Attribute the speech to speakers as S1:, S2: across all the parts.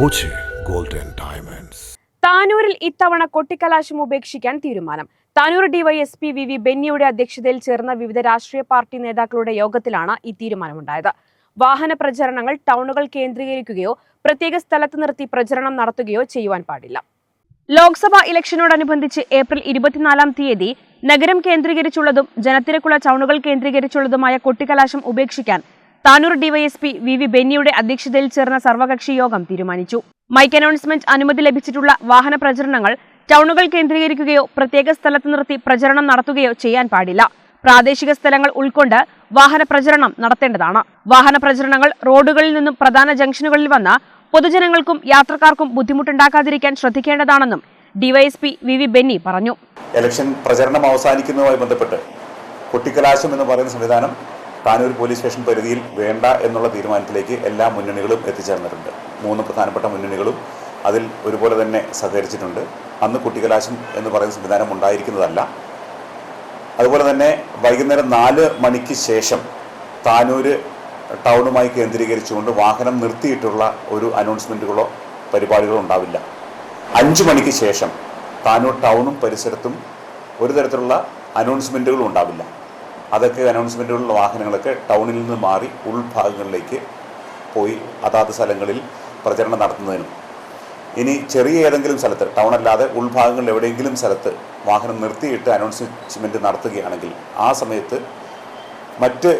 S1: Golden diamonds.
S2: താനൂരിൽ ഇത്തവണ കൊട്ടിക്കലാശം ഉപേക്ഷിക്കാൻ തീരുമാനം. താനൂർ ഡിവൈഎസ്പി വി വി ബെന്നിയുടെ അധ്യക്ഷതയിൽ ചേർന്ന വിവിധ രാഷ്ട്രീയ പാർട്ടി നേതാക്കളുടെ യോഗത്തിലാണ് ഈ തീരുമാനമുണ്ടായത്. വാഹന പ്രചരണങ്ങൾ ടൗണുകൾ കേന്ദ്രീകരിക്കുകയോ പ്രത്യേക സ്ഥലത്ത് നിർത്തി പ്രചരണം നടത്തുകയോ ചെയ്യുവാൻ പാടില്ല. ലോക്സഭാ ഇലക്ഷനോടനുബന്ധിച്ച് ഏപ്രിൽ ഇരുപത്തിനാലാം തീയതി നഗരം കേന്ദ്രീകരിച്ചുള്ളതും ജനത്തിരക്കുള്ള ടൗണുകൾ കേന്ദ്രീകരിച്ചുള്ളതുമായ കൊട്ടിക്കലാശം ഉപേക്ഷിക്കാൻ താനൂർ ഡിവൈഎസ്പി വി വി ബെന്നിയുടെ അധ്യക്ഷതയിൽ ചേർന്ന സർവകക്ഷി യോഗം തീരുമാനിച്ചു. മൈക്ക് അനൗൺസ്മെന്റ് അനുമതി ലഭിച്ചിട്ടുള്ള വാഹന പ്രചരണങ്ങൾ ടൗണുകൾ കേന്ദ്രീകരിക്കുകയോ പ്രത്യേക സ്ഥലത്ത് നിർത്തി പ്രചരണം നടത്തുകയോ ചെയ്യാൻ പാടില്ല. പ്രാദേശിക സ്ഥലങ്ങൾ ഉൾക്കൊണ്ട് വാഹന പ്രചരണം നടത്തേണ്ടതാണ്. വാഹന പ്രചരണങ്ങൾ റോഡുകളിൽ നിന്നും പ്രധാന ജംഗ്ഷനുകളിൽ വന്ന പൊതുജനങ്ങൾക്കും യാത്രക്കാർക്കും ബുദ്ധിമുട്ടുണ്ടാക്കാതിരിക്കാൻ ശ്രദ്ധിക്കേണ്ടതാണെന്നും ഡിവൈഎസ്പി വി വി ബെന്നി പറഞ്ഞു.
S3: ഇലക്ഷൻ പ്രചരണം അവസാനിക്കുന്നതുമായി ബന്ധപ്പെട്ട് കൊട്ടിക്കലാശം എന്ന് പറയുന്ന സംവിധാനം താനൂർ പോലീസ് സ്റ്റേഷൻ പരിധിയിൽ വേണ്ട എന്നുള്ള തീരുമാനത്തിലേക്ക് എല്ലാ മുന്നണികളും എത്തിച്ചേർന്നിട്ടുണ്ട്. മൂന്ന് പ്രധാനപ്പെട്ട മുന്നണികളും അതിൽ ഒരുപോലെ തന്നെ സഹകരിച്ചിട്ടുണ്ട്. അന്ന് കുട്ടികലാശം എന്ന് പറയുന്ന സംവിധാനം ഉണ്ടായിരിക്കുന്നതല്ല. അതുപോലെ തന്നെ വൈകുന്നേരം നാല് മണിക്ക് ശേഷം താനൂര് ടൗണുമായി കേന്ദ്രീകരിച്ചുകൊണ്ട് വാഹനം നിർത്തിയിട്ടുള്ള ഒരു അനൗൺസ്മെന്റുകളോ പരിപാടികളോ ഉണ്ടാവില്ല. അഞ്ച് മണിക്ക് ശേഷം താനൂർ ടൗണും പരിസരത്തും ഒരു തരത്തിലുള്ള അനൗൺസ്മെന്റുകളും ഉണ്ടാവില്ല. അതൊക്കെ അനൗൺസ്മെന്റുകളുള്ള വാഹനങ്ങളൊക്കെ ടൗണിൽ നിന്ന് മാറി ഉൾഭാഗങ്ങളിലേക്ക് പോയി അതാത് സ്ഥലങ്ങളിൽ പ്രചരണം നടത്തുന്നതിനും. ഇനി ചെറിയ ഏതെങ്കിലും സ്ഥലത്ത് ടൗൺ അല്ലാതെ ഉൾഭാഗങ്ങളിൽ എവിടെയെങ്കിലും സ്ഥലത്ത് വാഹനം നിർത്തിയിട്ട് അനൗൺസ്മെന്റ് നടത്തുകയാണെങ്കിൽ ആ സമയത്ത് മറ്റ്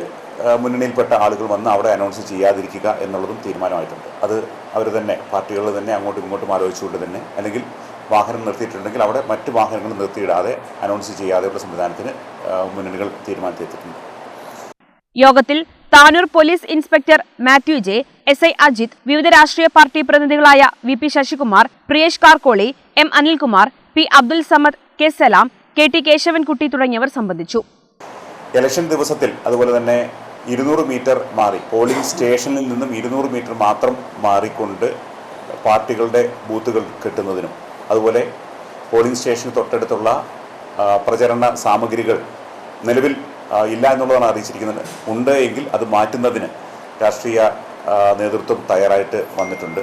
S3: മുന്നണിയിൽപ്പെട്ട ആളുകൾ വന്ന് അവിടെ അനൗൺസ് ചെയ്യാതിരിക്കുക എന്നുള്ളതും തീരുമാനമായിട്ടുണ്ട്. അത് അവർ തന്നെ പാർട്ടികൾ തന്നെ അങ്ങോട്ടും ഇങ്ങോട്ടും ആലോചിച്ചുകൊണ്ട് തന്നെ അല്ലെങ്കിൽ വാഹനം നിർത്തിയിട്ടുണ്ടെങ്കിൽ അവിടെ മറ്റ് വാഹനങ്ങൾ നിർത്തിയിടാതെ അനൗൺസ് ചെയ്യാതെയുള്ള സംവിധാനത്തിന് മുന്നണികൾ തീരുമാനത്തിലെത്തിയിട്ടുണ്ട്.
S2: യോഗത്തിൽ Tanur police inspector Mathew J S I Ajith വിവിധ രാഷ്ട്രീയ party പ്രതിനിധികളായ V P Sasikumar Priyesh Karkoli M Anilkumar P Abdul Samad K Salam K T Kesavankutty തുടങ്ങിയവർ സംബന്ധിച്ചു.
S3: ഇലക്ഷൻ ദിവസത്തിൽ അതുപോലെ തന്നെ ഇരുന്നൂറ് മീറ്റർ മാറി പോളിംഗ് സ്റ്റേഷനിൽ നിന്നും ഇരുന്നൂറ് മീറ്റർ മാത്രം മാറിക്കൊണ്ട് പാർട്ടികളുടെ ബൂത്തുകൾ കിട്ടുന്നതിനും അതുപോലെ പോളിംഗ് സ്റ്റേഷന് തൊട്ടടുത്തുള്ള പ്രചരണ സാമഗ്രികൾ നിലവിൽ ഇല്ല എന്നുള്ളതാണ് അറിയിച്ചിരിക്കുന്നത്. ഉണ്ട് എങ്കിൽ അത് മാറ്റുന്നതിന് രാഷ്ട്രീയ നേതൃത്വം തയ്യാറായിട്ട് വന്നിട്ടുണ്ട്.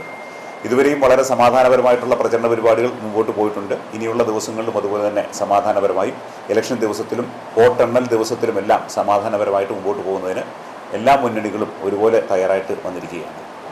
S3: ഇതുവരെയും വളരെ സമാധാനപരമായിട്ടുള്ള പ്രചരണ പരിപാടികൾ മുമ്പോട്ട് പോയിട്ടുണ്ട്. ഇനിയുള്ള ദിവസങ്ങളിലും അതുപോലെ തന്നെ സമാധാനപരമായി ഇലക്ഷൻ ദിവസത്തിലും വോട്ടെണ്ണൽ ദിവസത്തിലുമെല്ലാം സമാധാനപരമായിട്ട് മുമ്പോട്ട് പോകുന്നതിന് എല്ലാ മുന്നണികളും ഒരുപോലെ തയ്യാറായിട്ട് വന്നിരിക്കുകയാണ്.